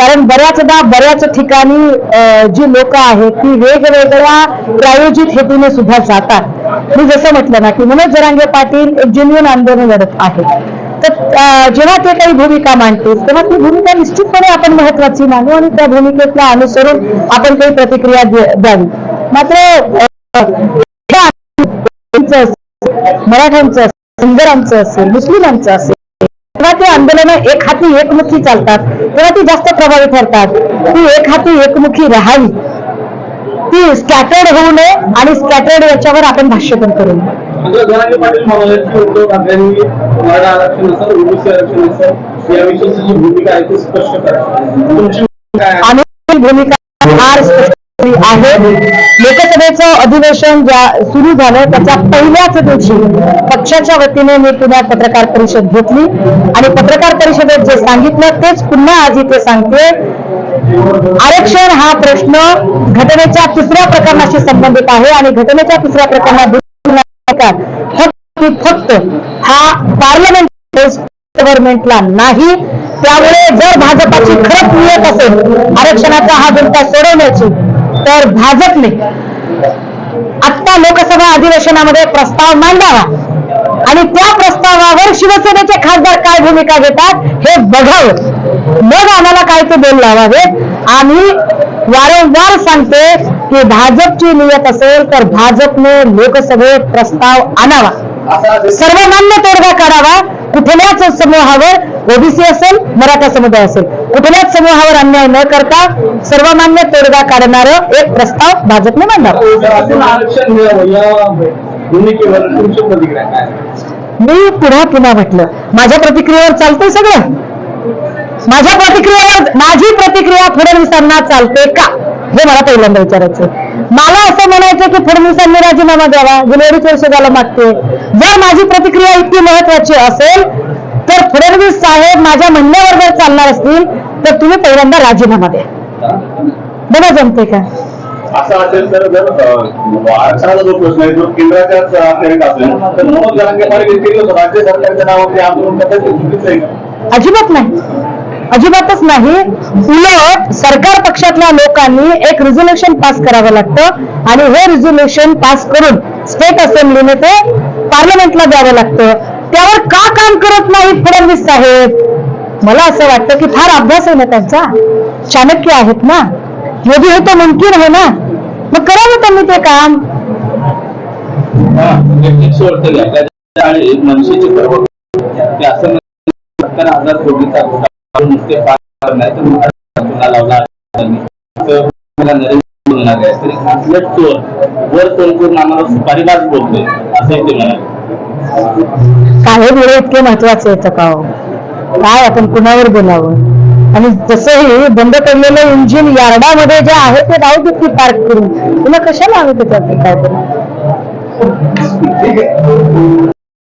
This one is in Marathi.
कारण बऱ्याचदा बऱ्याच ठिकाणी जी लोक आहेत ती वेगवेगळ्या प्रायोजित हेतूने सुद्धा जातात. मी जसं म्हटलं ना की मनोज जरांगे पाटील एक जेन्युन आंदोलन लढत आहेत तर जेव्हा ते काही भूमिका मांडतील तेव्हा ती भूमिका निश्चितपणे आपण महत्वाची मानू आणि त्या भूमिकेतला अनुसरून आपण काही प्रतिक्रिया दे- द्यावी. मात्र मराठ्यांचं असेल सुंदरांचं असेल मुस्लिमांचं असेल ते आंदोलनं एक हाती एकमुखी चालतात. तेव्हा ती जास्त प्रभावी ठरतात? ती एक हाती एकमुखी राहावी. ती स्कॅटर्ड होऊ नये आणि स्कॅटर्ड याच्यावर आपण भाष्य पण करू. आरक्षण भूमिका ती स्पष्ट फार आहे. लोकसभेचं अधिवेशन ज्या सुरू झालं त्याच्या पहिल्याच दिवशी पक्षाच्या वतीने मी पुण्यात पत्रकार परिषद घेतली. आणि पत्रकार परिषदेत जे सांगितलं तेच पुन्हा आज इथे सांगते. आरक्षण हा प्रश्न घटनेच्या तिसऱ्या प्रकरणाशी संबंधित आहे आणि घटनेच्या तिसऱ्या प्रकरणात फक्त फक्त हा पार्लमेंट गव्हर्नमेंटला नाही. त्यामुळे जर भाजपाची खरंच नियत असेल आरक्षणाचा हा गुंता सोडवण्याची तर भाजपने आत्ता लोकसभा अधिवेशनामध्ये प्रस्ताव मांडावा. आणि त्या प्रस्तावावर शिवसेनेचे खासदार काय भूमिका घेतात हे बघावं. मग आम्हाला काय ते बोल लावावेत? आम्ही वारंवार सांगते की भाजपची नियत असेल तर भाजपने लोकसभेत प्रस्ताव आणावा. सर्वमान्य तोडगा काढावा. कुठल्याच समूहावर ओबीसी असेल मराठा समुदाय असेल कुठल्याच समूहावर अन्याय न करता सर्वमान्य तोडगा काढणारं एक प्रस्ताव भाजपने काय? आहे? मी पुन्हा पुन्हा म्हटलं माझ्या प्रतिक्रियेवर चालतंय सगळं. माझ्या प्रतिक्रियेवर माझी प्रतिक्रिया फडणवीसांना चालते का? हे मला पहिल्यांदा विचारायचं मला असं म्हणायचं की फडणवीसांनी राजीनामा द्यावा अडीच वर्ष झालं मागते जर माझी प्रतिक्रिया इतकी महत्वाची असेल तर फडणवीस साहेब माझ्या म्हणण्यावर जर चालणार असतील तर तुम्ही पहिल्यांदा राजीनामा द्या. बघा जमते का? असं असेल तर जर अ, आरक्षणाचा जो प्रश्न आहे जो केंद्राच्याच अखेरीत असेल तर मनोज जरांगे पाटील केलं होतं. राज्य सरकारच्या नावामध्ये आंदोलन करतात ते चुकीचं आहे. का? अजिबात नाही. अजिबातच नाही. उलट सरकार पक्षातल्या लोकांनी एक रिझोल्युशन पास करावं लागतं आणि हे रिझोल्युशन पास करून स्टेट असेंब्लीने ते पार्लमेंटला द्यावं लागतं. त्यावर का काम करत नाहीत फडणवीस साहेब? मला असं वाटतं की फार अभ्यास आहे ना त्यांचा. चाणक्य आहेत ना. योगी हे तर मुमकिन आहे ना. मग करावं त्यांनी ते काम. आणि मनसेचे सर्व असं सत्तर हजार कोटीचा नुसते पास नाही. तर मग पुन्हा लावला मला नरेंद्र बोलणार आहे. तरी चोर वर तोंड करून आम्हाला सुपारीबाज बोलतोय. असंही ते म्हणाले. इतके महत्त्वाचे येतं का हो? काय आपण कुणावर बोलावं? आणि जसंही बंद पडलेलं इंजिन यार्डामध्ये जे आहे ते राहू दे की पार्क करून. तुला कशाला हवं त्याच्यात काय